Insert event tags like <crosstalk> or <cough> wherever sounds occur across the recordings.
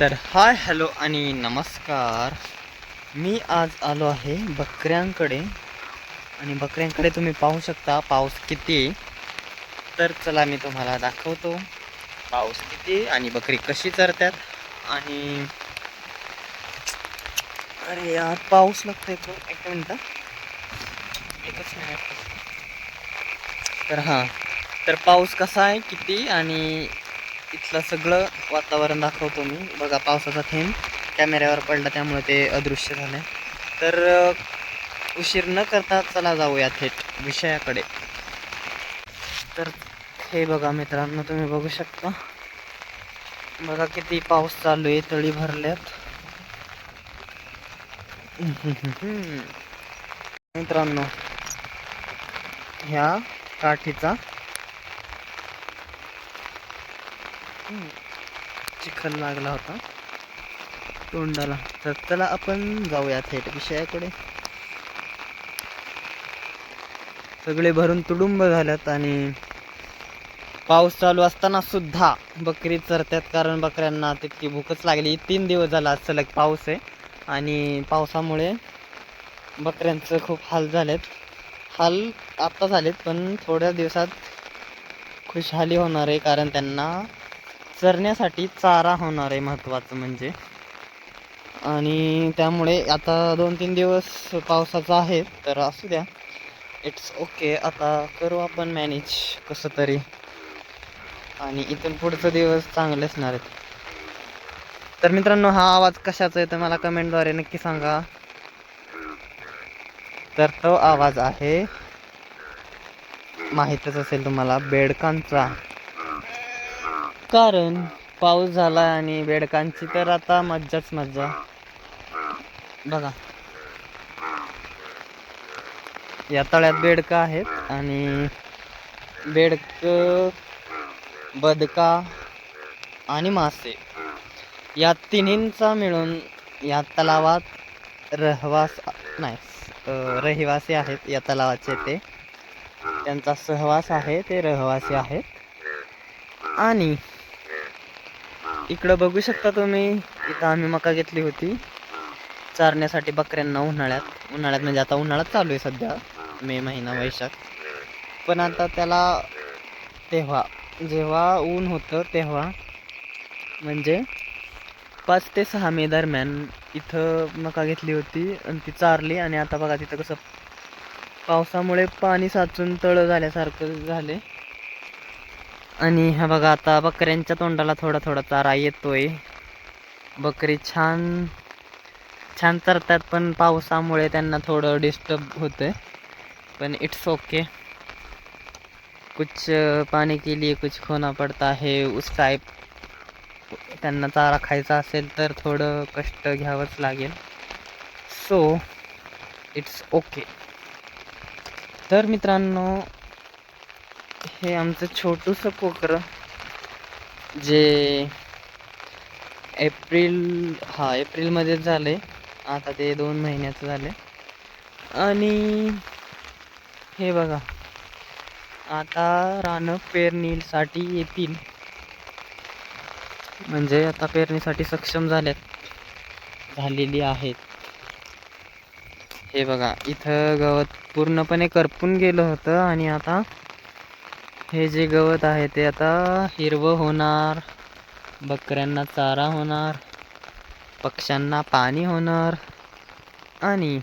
तर hi hello आणि नमस्कार. मी आज आलो आहे बकऱ्यांकडे. आणि बकऱ्यांकडे तुम्ही पाहू शकता पाऊस किती. आहे. तर चला मी तुम्हाला दाखवतो. पाऊस किती आहे आणि बकरी कशी चरतात आणि अरे यार पाऊस लागतोय तो. एक मिनटं एकच मिनिट. तर हां तर पाऊस कसा आहे किती आणि इथलं सगळं वातावरण दाखवतो मी. बघा पावसाचा थेंब कॅमेऱ्यावर पडला त्यामुळे ते अदृश्य झालं तर उशीर न करता चला जाऊया थेट विषयाकडे. तर हे बघा मित्रांनो तुम्ही बघू शकता. बघा किती पाऊस चालू आहे तळी भरल्यात. <laughs> मित्रांनो ह्या काठीचा चिखल लागला होता. तोंडाला. तर चला आपण जाऊया थेट विषयाकडे. सगळे भरून तुडुंब झाल्यात आणि पाऊस चालू असताना सुद्धा बकरी चरतात कारण बकऱ्यांना तितकी भूकच लागली. तीन दिवस झाला सलग पाऊस आहे. आणि पावसामुळे बकऱ्यांचं खूप हाल झालेत. हाल आत्ता झालेत पण थोड्या दिवसात खुशहाली होणार आहे कारण त्यांना चरण्यासाठी चारा होणार आहे महत्त्वाचं म्हणजे. आणि त्यामुळे आता दोन तीन दिवस पावसाचा आहे तर असू द्या. इट्स ओके आता करू आपण मॅनेज कसं तरी. आणि इथून पुढचं दिवस चांगले असणार आहेत. तर मित्रांनो हा आवाज कशाचा आहे तर मला कमेंटद्वारे नक्की सांगा. तर तो आवाज आहे माहीतच असेल तुम्हाला बेडकांचा. कारण पाऊस झाला आणि बेडकांची तर आता मज्जाच मज्जा. बघा. या तळ्यात बेडका आहेत आणि बेडक बदका आणि मासे. या तिन्हींचा मिळून या तलावात रहवास नाही रहिवासी आहेत या तलावाचे ते. त्यांचा सहवास आहे ते रहिवासी आहेत. आणि इकडं बघू शकता तुम्ही इथं आम्ही मका घेतली होती. चारण्यासाठी बकऱ्यांना उन्हाळ्यात उन्हाळ्यात म्हणजे आता उन्हाळ्यात चालू आहे सध्या मे महिना वैशाख. पण आता त्याला तेव्हा जेव्हा ऊन होतं तेव्हा म्हणजे पाच ते सहा मे दरम्यान इथं मका घेतली होती आणि ती चारली आणि आता बघा तिथं कसं पावसामुळे पाणी साचून तळं झाल्यासारखं झाले. आणि हा बघा आता बकऱ्यांच्या तोंडाला थोडा थोडा चारा येतोय. बकरी छान छान चरतात पण पावसामुळे त्यांना थोडं डिस्टर्ब होतंय. पण इट्स ओके कुछ पाणी के लिए कुछ खोना पडता है उस टाईप त्यांना चारा खायचा असेल तर थोडं कष्ट घ्यावंच लागेल. सो इट्स ओके तर मित्रांनो हे आमचं छोटूसं कोकरं जे एप्रिल हा एप्रिलमध्येच झाले आता ते दोन महिन्याचं झाले आणि हे बघा. आता रानं पेरणीसाठी येतील. म्हणजे आता पेरणीसाठी सक्षम झाल्यात. झालेली आहेत. हे बघा इथं गवत पूर्णपणे करपून गेलं होतं आणि आता हे जे गवत आहे ते आता हिरवं होणार बकऱ्यांना चारा होणार पक्ष्यांना पाणी होणार आणि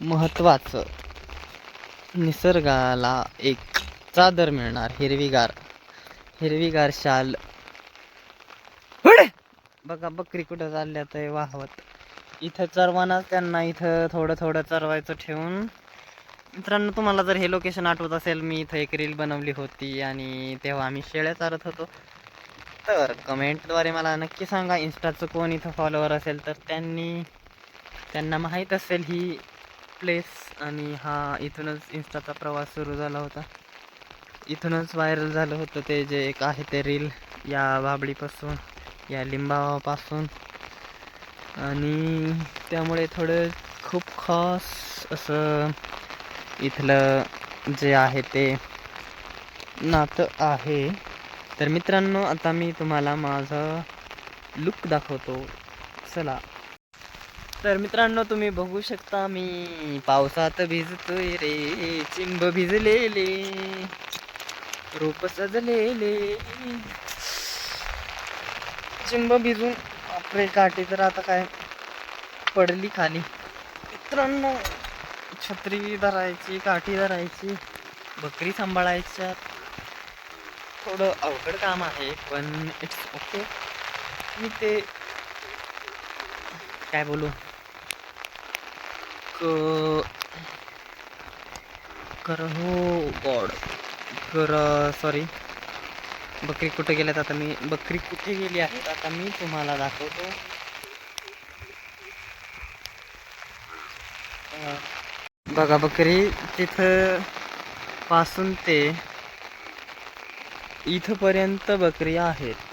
महत्त्वाचं निसर्गाला एक चादर मिळणार हिरवीगार हिरवीगार शाल. बघा बकरी कुठं चालल्या तर वाहवत. इथं चरवानाच त्यांना इथं थोडं थोडं चरवायचं ठेवून. मित्रांनो तुम्हाला जर हे लोकेशन आठवत असेल मी इथं एक रील बनवली होती आणि तेव्हा आम्ही शेळ्या चारत होतो. तर कमेंटद्वारे मला नक्की सांगा इन्स्टाचं कोण इथं फॉलोवर असेल तर त्यांनी त्यांना माहीत असेल ही प्लेस आणि हा इथूनच इन्स्टाचा प्रवास सुरू झाला होता. इथूनच व्हायरल झालं होतं ते जे एक आहे ते रील या बाबडीपासून या लिंबावापासून आणि त्यामुळे थोडं खूप खास असं इथलं जे आहे ते नातं आहे. तर मित्रांनो आता मी तुम्हाला माझं लुक दाखवतो. चला. तर मित्रांनो तुम्ही बघू शकता मी पावसात भिजतोय रे. चिंब भिजलेले रूप सजलेले. चिंब भिजून आपले काठी तर आता काय पडली खाली. मित्रांनो छत्री धरायची काठी धरायची बकरी सांभाळायच्या. थोडं अवघड काम आहे पण इट्स ओके मी ते काय बोलू? क कर हो गॉड. कर सॉरी बकरी कुठे गेल्यात आता मी? बकरी कुठे गेली आहेत? आता मी तुम्हाला दाखवतो. बघा बकरी तिथं पासून ते इथंपर्यंत बकरी आहेत.